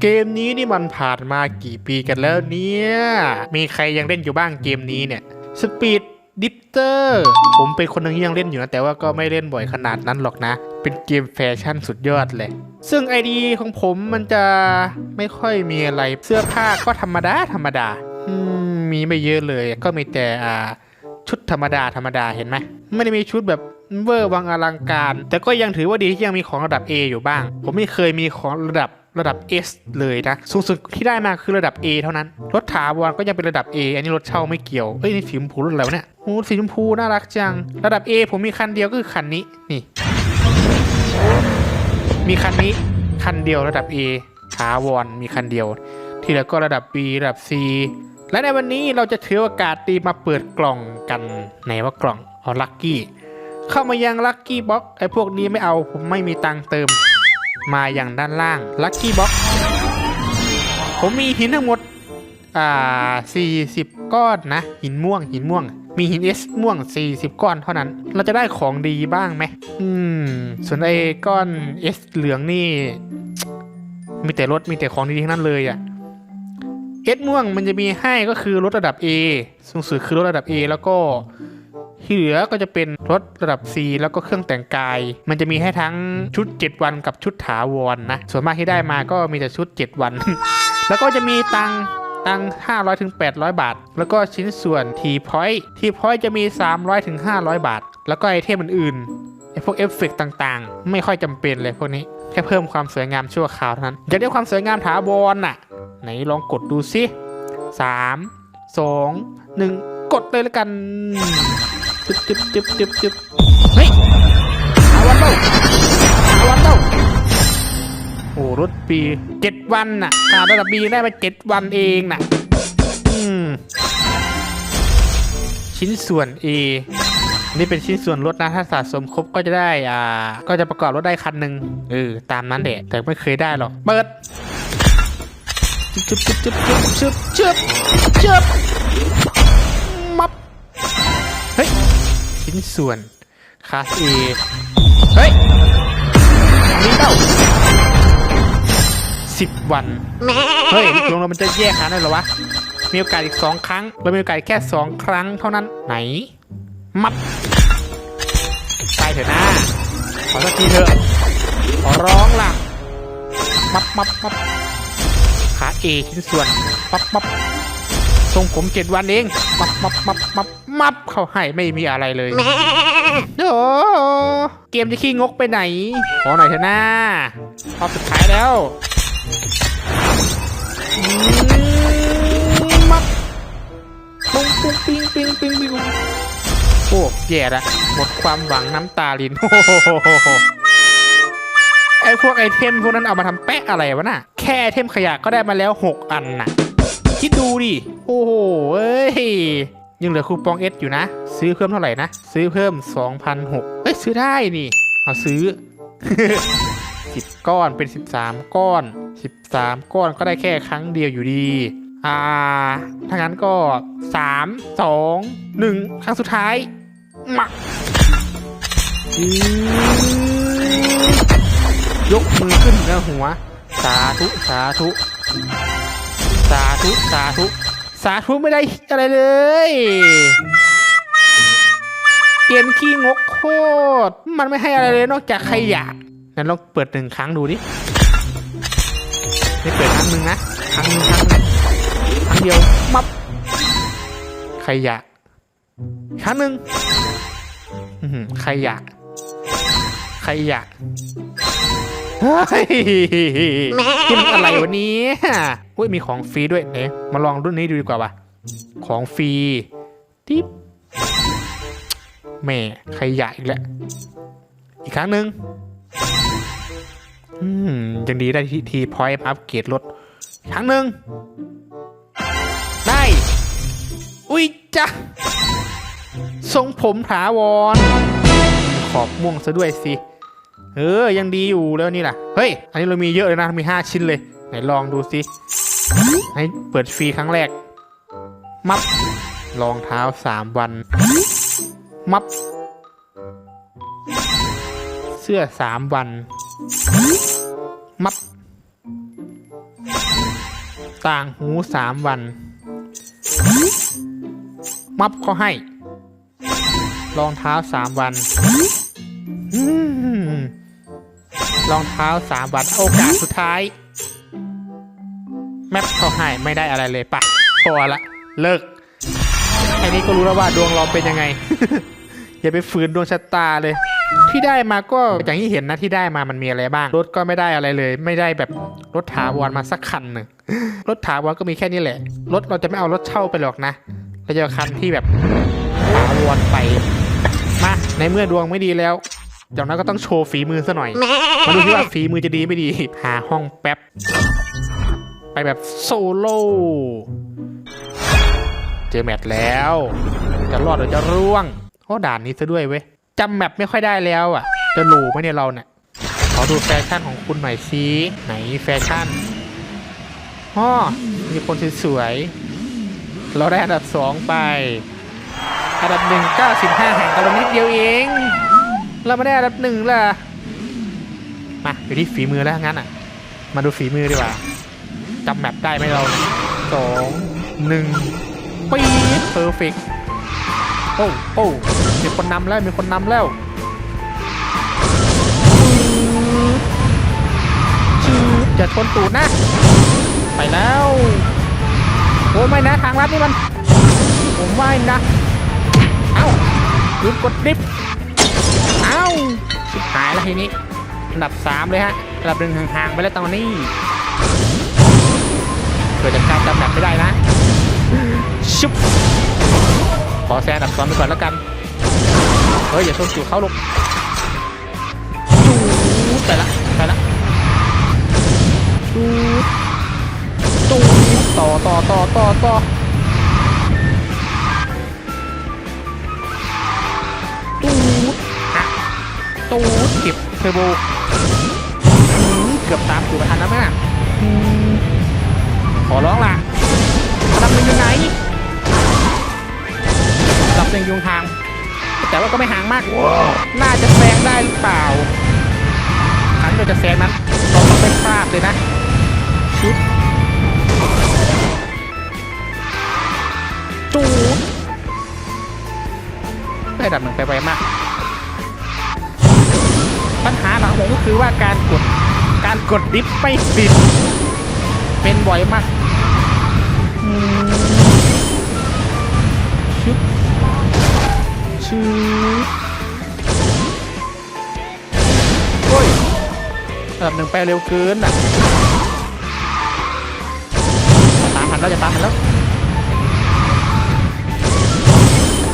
เกมนี้นี่มันผ่านมากี่ปีกันแล้วเนี่ย มีใครยังเล่นอยู่บ้างเกมนี้เนี่ยสปีดดิปเตอร์ผมเป็นคนหนึงที่ยังเล่นอยู่นะ แต่ว่าก็ไม่เล่นบ่อยขนาดนั้นหรอกนะ เป็นเกมแฟชั่นสุดยอดเลย ซึ่งไอดีของผมมันจะไม่ค่อยมีอะไรเสื้อผ้าก็ธรรมดาธรรมดามมีไม่เยอะเลย ก็มีแต่อ่าชุดธรรมดาธรรมดาเห็นไหมไม่ได้มีชุดแบบเวอร์วังอลังการ แต่ก็ยังถือว่าดีที่ยังมีของระดับ A อยู่บ้าง ผมไม่เคยมีของระดับ ระดับ S เลยนะ สูงสุดที่ได้มาคือระดับ A เท่านั้น รถถาวรก็ยังเป็นระดับ A อันนี้รถเช่าไม่เกี่ยว เอ้ยนี่สีชมพูรถอะไรวะเนี่ยโอ้สีชมพูน่ารักจัง ระดับ A ผมมีคันเดียวก็คือคันนี้ นี่ มีคันนี้คันเดียวระดับ A ถาวรมีคันเดียว ที่เหลือก็ระดับ B ระดับ C และในวันนี้เราจะถือโอกาสดีมาเปิดกล่องกันไหนว่ากล่องอ๋อลัคกี้เข้ามายังลัคกี้บ็อกไอ้พวกนี้ไม่เอาผมไม่มีตังเติม มาอย่างด้านล่างลัคกี้บ็อกผมมีหินทั้งหมด อ่า 40 ก้อนนะ หินม่วง หินม่วง มีหินเอสม่วง 40 ก้อนเท่านั้น เราจะได้ของดีบ้างไหม อืม ส่วนไอ้ก้อนเอสเหลืองนี่ มีแต่รถ มีแต่ของดีๆทั้งนั้นเลยอะ่ะเอสม่วงมันจะมีให้ก็คือรถระดับ A สูงสุดคือรถระดับ A แล้วก็ ที่เหลือก็จะเป็นรถระดับ C แล้วก็เครื่องแต่งกาย มันจะมีให้ทั้งชุด 7 วันกับชุดถาวรนนะ ส่วนมากที่ได้มาก็มีแต่ชุด 7 วัน แล้วก็จะมีตังตัง500ถึง800 บาท แล้วก็ชิ้นส่วนทีพอยต์ทีพอยต์จะมี 300ถึง500 บาท แล้วก็ไอเทมอื่นๆไอพวกเอฟเฟกต์ต่างๆ ไม่ค่อยจำเป็นเลยพวกนี้แค่เพิ่มความสวยงามชั่วคราวเท่านั้นอยากได้ความสวยงามถาวรน่ะ ไหนลองกดดูสิสามสองหนึ่งกดเลยแล้วกัน จึ๊บจึ๊บจึ๊บจึ๊บจึ๊บเฮ้ยถาวรเล่าถาวรเล่าโอ้รถปีเจ็ดวันน่ะขาดระดับบีได้มาเจ็ดวันเองน่ะอืมชิ้นส่วน A นี่เป็นชิ้นส่วนรถนะถ้าสะสมครบก็จะได้อ่า ก็จะประกอบรถได้คันหนึ่งเออตามนั้นแหละแต่ไม่เคยได้หรอกเปิดจึ๊บจึ๊บจึ๊บจึ๊บจึ๊บจึ๊บจึ๊บมับ นส่วนคลาส A เฮ้ยอันนี้เต้าสิบวัน เฮ้ยลงเรามันจะแยกครั้งได้เหรอวะ มีโอกาสอีกสองครั้ง เรามีโอกาสแค่สองครั้งเท่านั้น ไหน มับไปเถอะนะ ขอสักทีเถอะ ขอร้องล่ะ มับมับมับขาเอชิ้นส่วน มับมับทรงผมเจ็ดวันเอง มับมับมับมับ มับเขาให้ไม่มีอะไรเลยโอ้เกมจะขี้งกไปไหน ขอหน่อยเถอะนะรอบสุดท้ายแล้วมับปุ้งปุ้งปิ้งปิ้งปิ้งปิ้งโอ้แย่ละหมดความหวังน้ำตาลินโอ้โหไอพวกไอเทมพวกนั้นเอามาทำแปะอะไรวะน่ะ แค่ไอเทมขยะก็ได้มาแล้ว 6 อันน่ะ คิดดูดิ โอ้โหเอ้ย ยังเหลือคูปองเอสอยู่นะ ซื้อเพิ่มเท่าไหร่นะ ซื้อเพิ่ม2,006เอ้ย ซื้อได้นี่เอาซื้อสิบก้อนเป็น 13 ก้อน 13 ก้อนก็ได้แค่ครั้งเดียวอยู่ดีอ่าถ้างั้นก็ 3 2 1 ครั้งสุดท้ายมาอืมยกมือขึ้นเหนือหัว สาธุ สาธุ สาธุ สาธุ สาธุไม่ได้อะไรเลย เกมขี้งกโคตร มันไม่ให้อะไรเลยนอกจากขยะงั้นลองเปิดหนึ่งครั้งดูดิไม่เปิดครั้งหนึ่งนะครั้งหนึ่งครั้งหนึ่งครั้งเดียวมับขยะครั้งหนึ่งขยะขยะ เฮ้ยนี่มันอะไรวะเนี้อุ้ยมีของฟรีด้วยเนี่ยมาลองรุ่นนี้ดูดีกว่าว่ะของฟรีติ๊บแม่ขยะอีกแล้วอีกครั้งหนึ่งอืมยังดีได้ทีทีพอยต์อัปเกรดรถครั้งหนึ่งได้ อุ้ยจ้ะทรงผมถาวร ขอบม่วงซะด้วยสิ เออ ยังดีอยู่แล้วนี่แหละเฮ้ย อันนี้เรามีเยอะเลยนะ มี 5 ชิ้นเลย ไหนลองดูสิให้เปิดฟรีครั้งแรก มับรองเท้า 3 วัน มับ เสื้อ 3 วัน มับ ต่างหูสามวัน มับก็ให้ รองเท้าสามวัน อืม รองเท้าสามวันโอกาสสุดท้าย แมปเขาให้ไม่ได้อะไรเลยปะพอละเลิกแค่นี้ก็รู้แล้วว่าดวงเราเป็นยังไง อย่าไปฝืนดวงชะตาเลย ที่ได้มาก็อย่างที่เห็นนะที่ได้มามันมีอะไรบ้าง รถก็ไม่ได้อะไรเลย ไม่ได้แบบรถถาวรมาสักคันหนึ่งรถถาวรก็มีแค่นี้แหละ รถเราจะไม่เอารถเช่าไปหรอกนะเราจะเอาคันที่แบบถาวรไปมาในเมื่อดวงไม่ดีแล้ว อย่างนั้นก็ต้องโชว์ฝีมือซะหน่อย มาดูที่ว่าฝีมือจะดีไม่ดี หาห้องแป๊บ ไปแบบโซโล่ เจอแมทแล้ว จะรอดหรือจะร่วงโอ้ด่านนี้ซะด้วยเว้ยจำแมปไม่ค่อยได้แล้วอะ จะหลูไหมเนี่ยเราเนี่ย ขอดูแฟชั่นของคุณหน่อยสิไหนแฟชั่นอ๋อมีคนสวยๆ เราได้อันดับสองไป อันดับหนึ่งเก้าสิบห้าห่างกันเรานิดเดียวเอง เราไม่ได้อันดับหนึ่งล่ะมาอยู่ที่ฝีมือแล้วงั้นอะ มาดูฝีมือดีกว่าจำแมปได้ไหมเราสองหนึ่งปีเพอร์เฟกโอ้โอ้มีคนนำแล้วมีคนนำแล้วชื่อจะชนตูดนะ ไปแล้วโอ้ไม่นะทางลัดนี่มัน ผมไม่นะ เอ้าลืมกดดิฟ ชิบหายแล้วทีนี้อันดับสามเลยฮะอันดับหนึ่งห่างๆไปแล้วตอนนี้เกิดจากการจำแบบไม่ได้นะชุบขอแซงอันดับสองไปก่อนแล้วกันเฮ้ยอย่าชนสู่เขาลูกจูดไปละไปละจูดจูดต่อต่อต่อต่อต่อ ตูดเก็บเทอร์โบอืมเกือบตามสู่ประธานแล้วแม่ขอร้องล่ะอันดับหนึ่งอยู่ไหนอันดับหนึ่งอยู่ห่าง แต่ว่าก็ไม่ห่างมาก น่าจะแซงได้หรือเปล่าครั้งเราจะแซงนั้นเราต้องไม่พลาดเลยนะชุดจูดได้ดับหนึ่งไปไวมาก คือว่าการกดการกดดิฟไม่ติดเป็นบ่อยมากอืมชุดชื่อโอ้ยระดับหนึ่งไปเร็วเกินอะตามทันแล้วจะตามทันแล้ว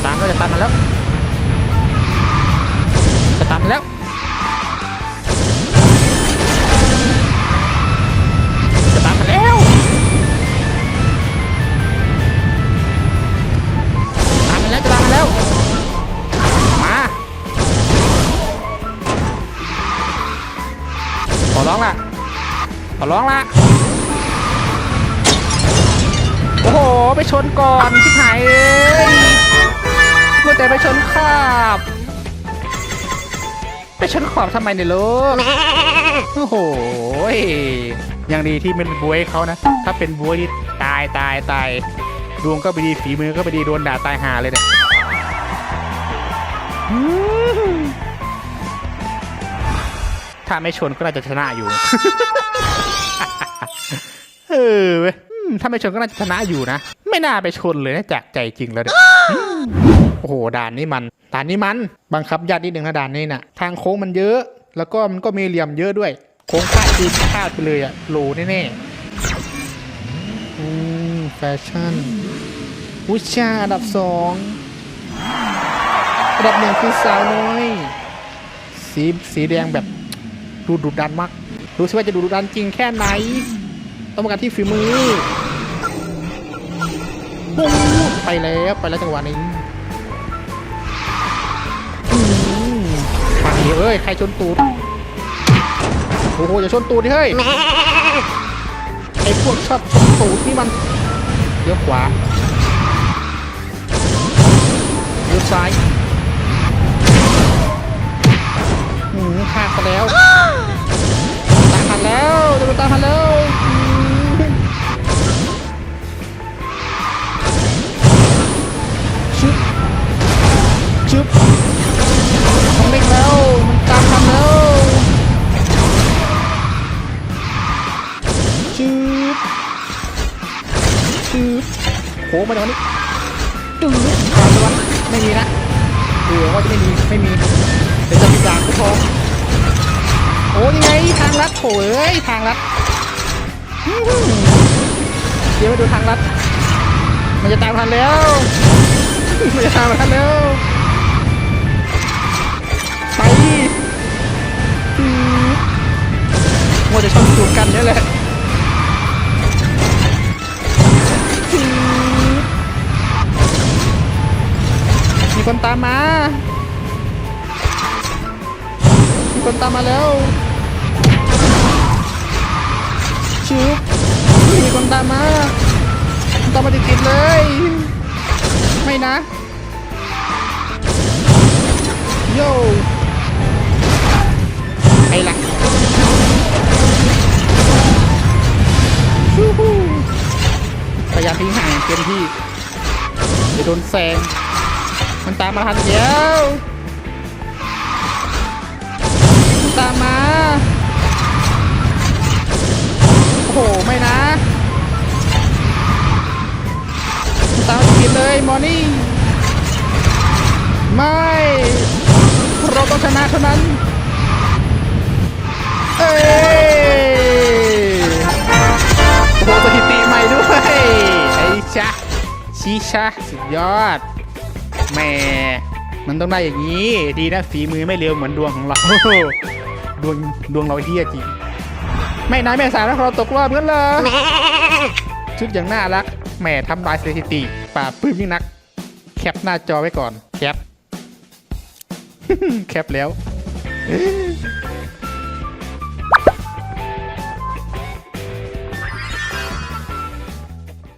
ตามแล้วจะตามทันแล้ว ขอร้องละขอร้องละโอ้โห ไปชนก่อนชิบหายเอ้ยมัวแต่ไปชนขอบไปชนขอบทำไมเนี่ยลูกโอ้โหยังดีที่เป็นบวยเขานะ ถ้าเป็นบวยนี่ตายตายตายดวงก็ไปดีฝีมือก็ไปดีโดนด่าตายหาเลยเนี่ย ถ้าไม่ชนก็น่าจะชนะอยู่ เออเว้ยถ้าไม่ชนก็น่าจะชนะอยู่นะ ไม่น่าไปชนเลยนะจากใจจริงแล้วเนี่ยโอ้โหด่านนี้มันด่านนี้มันบังคับยากนิดนึงนะด่านนี้น่ะทางโค้งมันเยอะ แล้วก็มันก็มีเหลี่ยมเยอะด้วย โค้งพลาดคือพลาดไปเลยอะโลแน่ๆอืมแฟชั่นวิชาอันดับสองอันดับหนึ่งคือสาวน้อย สีสีแดงแบบ ดูดุดันมากดูสิว่าจะดูดุดันจริงแค่ไหน ต้องมากันที่ฝีมือปู๊ดไปแล้วไปแล้วจังหวะนี้อืมาดีเอ้ยใครชนตูดโอ้โหอย่าชนตูดดิเฮ้ยไอพวกชอบชนตูดนี่มันเลี้ยวขวาเลี้ยวซ้ายหืมพลาไปแล้ว แล้วเดวิดตาฮันแล้ชุบชุบมันเล็กแล้ว มันตามทันแล้วชุบชุบโหมาจากนี้ตื้อการวันไม่มีนะเดี๋ว่าจะไม่มี ไม่มี เดี๋จะมีการทุกคน โอ้ยังไงทางลัดโถเอ้ยทางลัดเดี๋ยวมาดูทางลัด มันจะตามทันแล้ว มันจะตามทันแล้ว ไปอืมมัวจะชอบจูบกันนี่แหละมีคนตามมา คนตามมาแล้วชุบมีคนตามมาตามมาติดๆเลย ไม่นะโย่ไอ้ละฮู้ฮู้พยายามทิ้งห่างอย่างเต็มที่จะโดนแซงมันตามมาทันเดียวมัน ตามมา โอ้โห ไม่นะมันตามมาติดๆเลยมอนิ่ไม่ เราต้องชนะเท่านั้น เอ้ยโอ้โหสถิติใหม่ด้วย ไอ้ชะชีชะสุดยอดแม่มันต้องได้อย่างนี้ ดีนะฝีมือไม่เร็วเหมือนดวงของเรา ดวงดวงเราเฮี้ยจริงไม่นายไม่สารเราตกรอบกันเลยชุดอย่างน่ารักแหม่ทำลายสถิติป่าบปลื้มยิ่งนัก แคปหน้าจอไว้ก่อน แคป แคปแล้ว